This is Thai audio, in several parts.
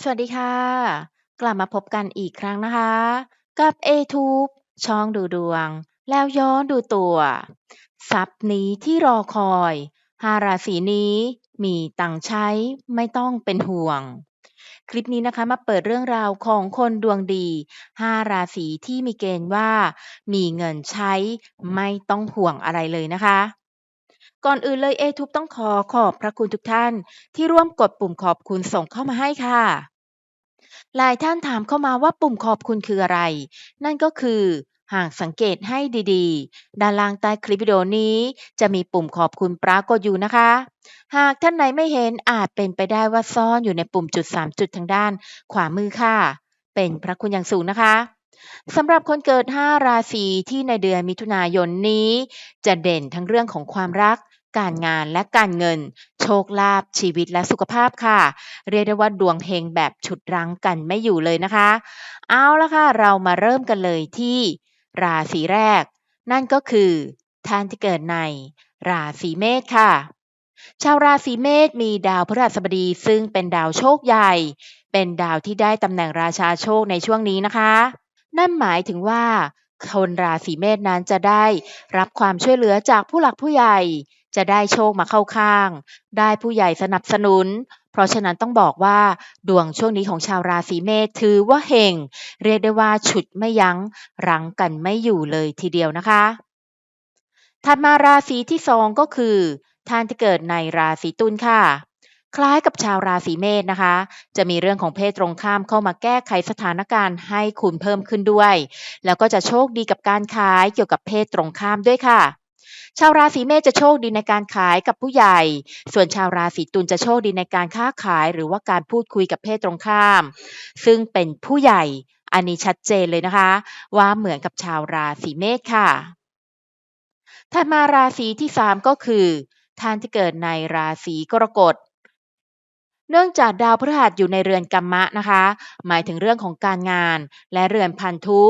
สวัสดีค่ะ กลับมาพบกันอีกครั้งนะคะ กับ A-Tube ช่องดูดวง แล้วย้อนดูตัว ทรัพย์นี้ที่รอคอย5ราศีนี้มีตังค์ใช้ไม่ต้องเป็นห่วง คลิปนี้นะคะมาเปิดเรื่องราวของคนดวงดี5ราศีที่มีเกณฑ์ว่า มีเงินใช้ไม่ต้องห่วงอะไรเลยนะคะ ก่อนอื่นเลย A-Tube ต้องขอขอบพระคุณทุกท่าน ที่ร่วมกดปุ่มขอบคุณส่งเข้ามาให้ค่ะ หลายท่านถามเข้ามาว่าปุ่มขอบคุณคืออะไร นั่นก็คือหากสังเกตให้ดีๆ ด้านล่างใต้คลิปวิดีโอนี้จะมีปุ่มขอบคุณปรากฏอยู่นะคะ หากท่านไหนไม่เห็นอาจเป็นไปได้ว่าซ่อนอยู่ในปุ่มจุด 3 จุดทางด้าน ขวามือค่ะ เป็นพระคุณอย่างสูงนะคะ สำหรับคนเกิด 5 ราศีที่ในเดือนมิถุนายนนี้ จะเด่นทั้งเรื่องของความรัก การงานและการเงิน โชคลาภชีวิตและสุขภาพค่ะ เรียกได้ว่าดวงเฮงแบบฉุดรั้งกันไม่อยู่เลยนะคะ เอาละค่ะ เรามาเริ่มกันเลยที่ ราศีแรก นั่นก็คือท่านที่เกิดใน ราศีเมษค่ะ ชาวราศีเมษมีดาวพฤหัสบดีซึ่งเป็นดาวโชคใหญ่ เป็นดาวที่ได้ตำแหน่งราชาโชคในช่วงนี้นะคะ นั่นหมายถึงว่า คนราศีเมษนั้นจะได้รับความช่วยเหลือจากผู้หลักผู้ใหญ่ จะได้โชคมาเข้าข้าง ได้ผู้ใหญ่สนับสนุน เพราะฉะนั้นต้องบอกว่า ดวงช่วงนี้ของชาวราศีเมษถือว่าเฮงเรียกได้ว่าฉุดไม่ยัง้งรั้งกันไม่อยู่เลยทีเดียวนะคะถัดมาราศีที่2ก็คือท่านที่เกิดในราศีตุลค่ะ คล้ายกับชาวราศีเมษนะคะ จะมีเรื่องของเพศตรงข้ามเข้ามาแก้ไขสถานการณ์ให้คุณเพิ่มขึ้นด้วย แล้วก็จะโชคดีกับการขายเกี่ยวกับเพศตรงข้ามด้วยค่ะ ชาวราศีเมษจะโชคดีในการขายกับผู้ใหญ่ ส่วนชาวราศีตุลจะโชคดีในการค้าขาย หรือว่าการพูดคุยกับเพศตรงข้าม ซึ่งเป็นผู้ใหญ่อันนี้ชัดเจนเลยนะคะ ว่าเหมือนกับชาวราศีเมษค่ะถัดมาราศีที่ 3 ก็คือท่านที่เกิดในราศีกรกฎ เนื่องจากดาวพฤหัสอยู่ในเรือนกัมมะนะคะ หมายถึงเรื่องของการงานและเรือนพันธุ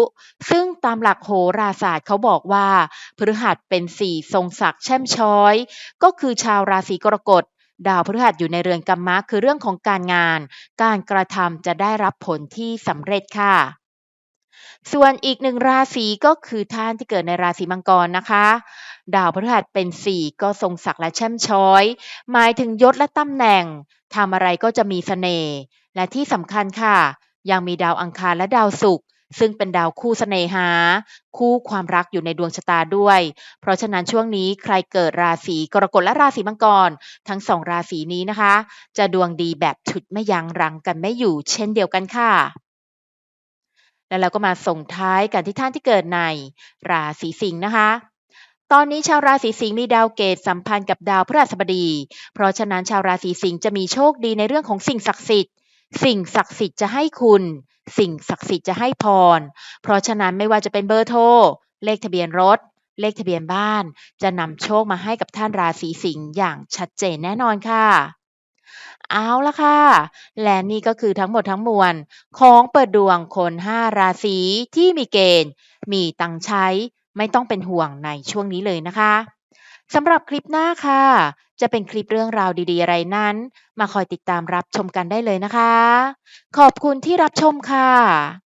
ซึ่งตามหลักโหราศาสตร์เขาบอกว่า พฤหัสเป็นสี่ทรงศักดิ์แช่มช้อย ก็คือชาวราศีกรกฎดาวพฤหัสอยู่ในเรือนกัมมะคือเรื่องของการงาน การกระทำจะได้รับผลที่สำเร็จค่ะ ส่วนอีกหนึ่งราศีก็คือท่านที่เกิดในราศีมังกรนะคะ ดาวพฤหัสเป็น4ก็ทรงศักดิ์และแช่มช้อย หมายถึงยศและตำแหน่งทำอะไรก็จะมีเสน่ห์และที่สำคัญค่ะ ยังมีดาวอังคารและดาวศุกร์ซึ่งเป็นดาวคู่เสน่หา คู่ความรักอยู่ในดวงชะตาด้วย เพราะฉะนั้นช่วงนี้ใครเกิดราศีกรกฎและราศีมังกร ทั้งสองราศีนี้นะคะ จะดวงดีแบบฉุดไม่ยั้งรังกันไม่อยู่ เช่นเดียวกันค่ะ แล้วเราก็มาส่งท้ายกันที่ท่านที่เกิดใน ราศีสิงห์นะคะ ตอนนี้ชาวราศีสิงห์มีดาวเกตสัมพันธ์กับดาวพฤหัสบดี เพราะฉะนั้นชาวราศีสิงห์จะมีโชคดีในเรื่องของสิ่งศักดิ์สิทธิ์ สิ่งศักดิ์สิทธิ์จะให้คุณ สิ่งศักดิ์สิทธิ์จะให้พร เพราะฉะนั้นไม่ว่าจะเป็นเบอร์โทร เลขทะเบียนรถ เลขทะเบียนบ้าน จะนำโชคมาให้กับท่านราศีสิงห์อย่างชัดเจนแน่นอนค่ะเอาละค่ะ และนี่ก็คือทั้งหมดทั้งมวล ของเปิดดวงคน 5 ราศีที่มีเกณฑ์ มีตังใช้ ไม่ต้องเป็นห่วงในช่วงนี้เลยนะคะสำหรับคลิปหน้าค่ะ จะเป็นคลิปเรื่องราวดี ๆ อะไรนั้น มาคอยติดตามรับชมกันได้เลยนะคะ ขอบคุณที่รับชมค่ะ